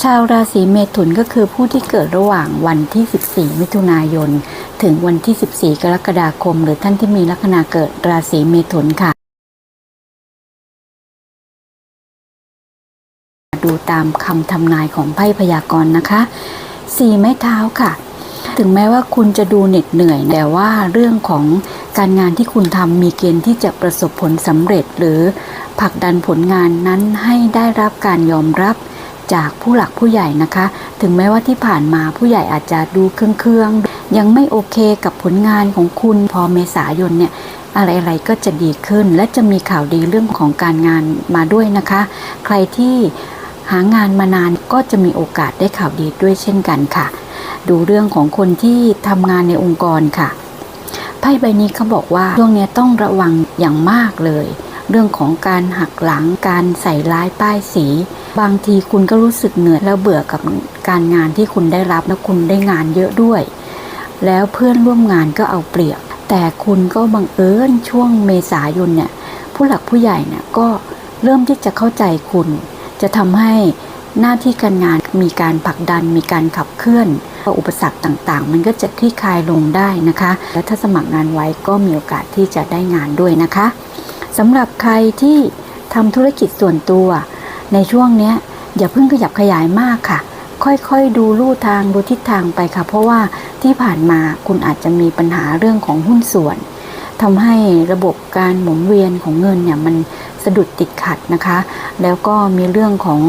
ชาวราศีเมถุนก็คือผู้ที่เกิดระหว่างวันที่ 14 มิถุนายน ถึงวันที่ 14 กรกฎาคม หรือท่านที่มีลัคนาเกิดราศีเมถุนค่ะ ดูตามคำทำนายของไพ่พยากรณ์นะคะสี่ไม้เท้าค่ะ ถึงแม้ว่าคุณจะดูเหน็ดเหนื่อย แต่ว่าเรื่องของการงานที่คุณทำมีเกณฑ์ที่จะประสบผลสำเร็จ หรือผลักดันผลงานนั้นให้ได้รับการยอมรับ จากผู้หลักผู้ใหญ่นะคะ ถึงแม้ว่าที่ผ่านมาผู้ใหญ่อาจจะดูเครื่องๆยังไม่โอเคกับผลงานของคุณพอเมษายนเนี่ยอะไรๆก็จะดีขึ้น และจะมีข่าวดีเรื่องของการงานมาด้วยนะคะ ใครที่หางานมานานก็จะมีโอกาสได้ข่าวดีด้วยเช่นกันค่ะ ดูเรื่องของคนที่ทำงานในองค์กรค่ะไพ่ใบนี้เขาบอกว่าช่วงนี้ต้องระวังอย่างมากเลย เรื่องของการหักหลังการใส่ร้ายป้ายสี บางทีคุณก็รู้สึกเหนื่อยแล้วเบื่อกับการงานที่คุณได้รับแล้วคุณได้งานเยอะด้วย แล้วเพื่อนร่วมงานก็เอาเปรียบ แต่คุณก็บังเอิญช่วงเมษายนเนี่ยผู้หลักผู้ใหญ่เนี่ยก็เริ่มที่จะเข้าใจคุณ จะทำให้หน้าที่การงานมีการผลักดันมีการขับเคลื่อนอุปสรรคต่างๆ มันก็จะคลี่คลายลงได้นะคะ และถ้าสมัครงานไว้ก็มีโอกาสที่จะได้งานด้วยนะคะสำหรับใครที่ทำธุรกิจส่วนตัว ในช่วงเนี้ยอย่าเพิ่งขยับขยายมากค่ะ ค่อยๆดูลู่ทางดูทิศทางไปค่ะ เพราะว่าที่ผ่านมาคุณอาจจะมีปัญหาเรื่องของหุ้นส่วนทำให้ระบบการหมุนเวียนของเงินเนี่ยมันสะดุดติดขัดนะคะ แล้วก็มีเรื่องของ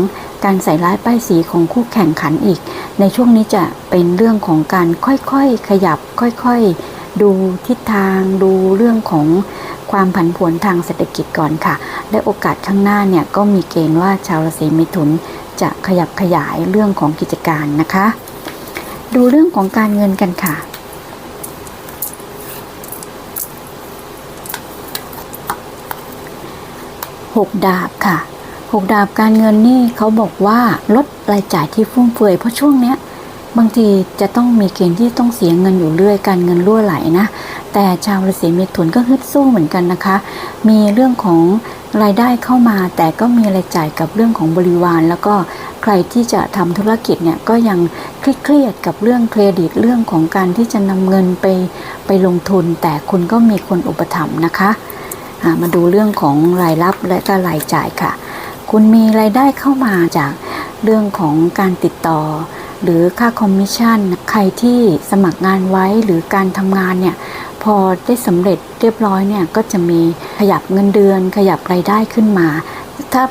การใส่ร้ายป้ายสีของคู่แข่งขันอีก ในช่วงนี้จะเป็นเรื่องของการค่อยๆขยับค่อยๆ ดูทิศทางดูเรื่องของ ความผันผวนทางเศรษฐกิจก่อนค่ะ และโอกาสข้างหน้าเนี่ยก็มีเกณฑ์ว่าชาวราศีมิถุนจะขยับขยายเรื่องของกิจการนะคะ ดูเรื่องของการเงินกันค่ะหกดาบค่ะหกดาบการเงินนี่เขาบอกว่าลดรายจ่ายที่ฟุ่มเฟือยเพราะช่วงเนี้ย บางทีจะต้องมีเกณฑ์ที่ต้องเสียเงินอยู่เรื่อยการเงินรั่วไหลนะ แต่ชาวราศีเมถุนก็ฮึดสู้เหมือนกันนะคะ มีเรื่องของรายได้เข้ามา แต่ก็มีรายจ่ายกับเรื่องของบริวาร แล้วก็ใครที่จะทำธุรกิจเนี่ยก็ยังเครียดกับเรื่องเครดิตเรื่องของการที่จะนำเงินไปไปลงทุน แต่คุณก็มีคนอุปถัมภ์นะคะมาดูเรื่องของรายรับและก็รายจ่ายค่ะ คุณมีรายได้เข้ามาจากเรื่องของการติดต่อ หรือค่าคอมมิชชั่นใครที่สมัครงานไว้หรือการทำงานเนี่ยพอได้สำเร็จเรียบร้อยเนี่ยก็จะมีขยับเงินเดือนขยับรายได้ขึ้นมาถ้า